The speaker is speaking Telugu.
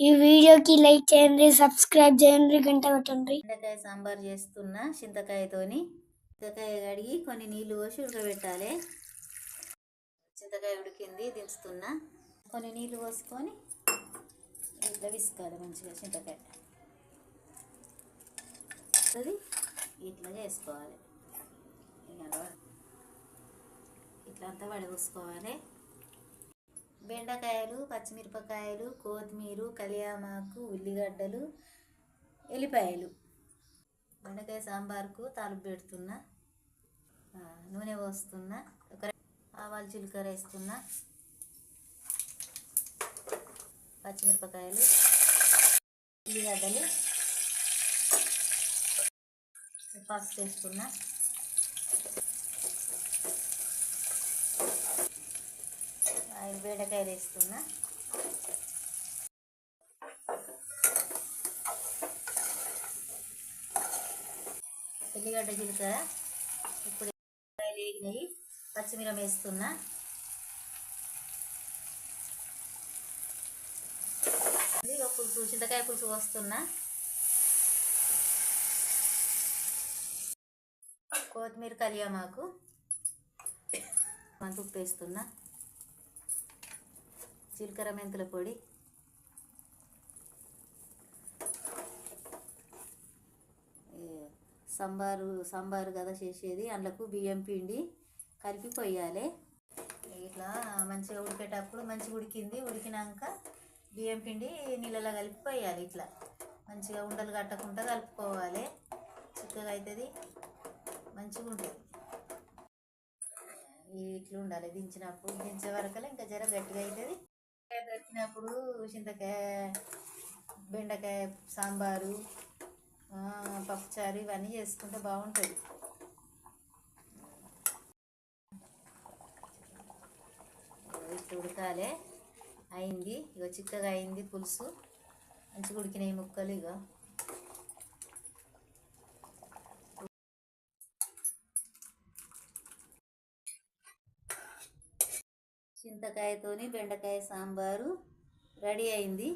ఈ వీడియోకి లైక్ చేయండి సబ్స్క్రైబ్ చేయండి గంట కొట్టండి. బెండకాయ సాంబార్ చేస్తున్నా చింతకాయతోని చింతకాయ కడిగి కొన్ని నీళ్ళు పోసి ఉడకబెట్టాలి. చింతకాయ ఉడికింది దించుతున్నా. కొన్ని నీళ్ళు పోసుకొని ఇట్లా విసుకోవాలి మంచిగా చింతకాయ. అది ఇట్లా చేసుకోవాలి. ఇట్లా అంతా వడపోసుకోవాలి. బెండకాయలు పచ్చిమిరపకాయలు కొత్తిమీర కలియామాకు ఉల్లిగడ్డలు ఎల్లిపాయలు. బెండకాయ సాంబార్కు తాలింపు పెడుతున్నా నూనె పోస్తున్నా ఒక ఆవాలు జీలకర్ర వేస్తున్నా పచ్చిమిరపకాయలు ఉల్లిగడ్డలు పసుపు వేస్తున్నా. ఐదు బెండకాయలు వేస్తున్నా ఎల్లిగడ్డ జీలకర్ర ఇప్పుడు వేగినాయి పచ్చిమిరం వేస్తున్నా. పులుసు చింతకాయ పులుసు వస్తున్నా కొత్తిమీర కలియామాకు మంత ఉప్పు వేస్తున్నా. జీలకర్ర మెంతుల పొడి. సాంబారు సాంబారు కదా చేసేది. అందులోకి బియ్యం పిండి కలిపి పోయాలి ఇట్లా మంచిగా ఉడికేటప్పుడు మంచిగా ఉడికింది. ఉడికినాక బియ్యం పిండి నీళ్ళలో కలిపి పోయాలి ఇట్లా. మంచిగా ఉండలు కట్టకుండా కలుపుకోవాలి. చిక్కగా అవుతుంది మంచిగా ఉంటుంది. ఇట్లా ఉండాలి. దించినప్పుడు దించే వరకలే ఇంకా జర గట్టిగా అవుతుంది దొరికినప్పుడు చింతకాయ బెండకాయ సాంబారు పప్పుచారు ఇవన్నీ చేసుకుంటే బాగుంటుంది. ఇట్లా ఉడకాలే. అయింది. ఇక చిక్కగా అయింది పులుసు. మంచిగా ఉడికినాయి ముక్కలు ఇక చింతకాయతోని బెండకాయ సాంబారు రెడీ అయింది.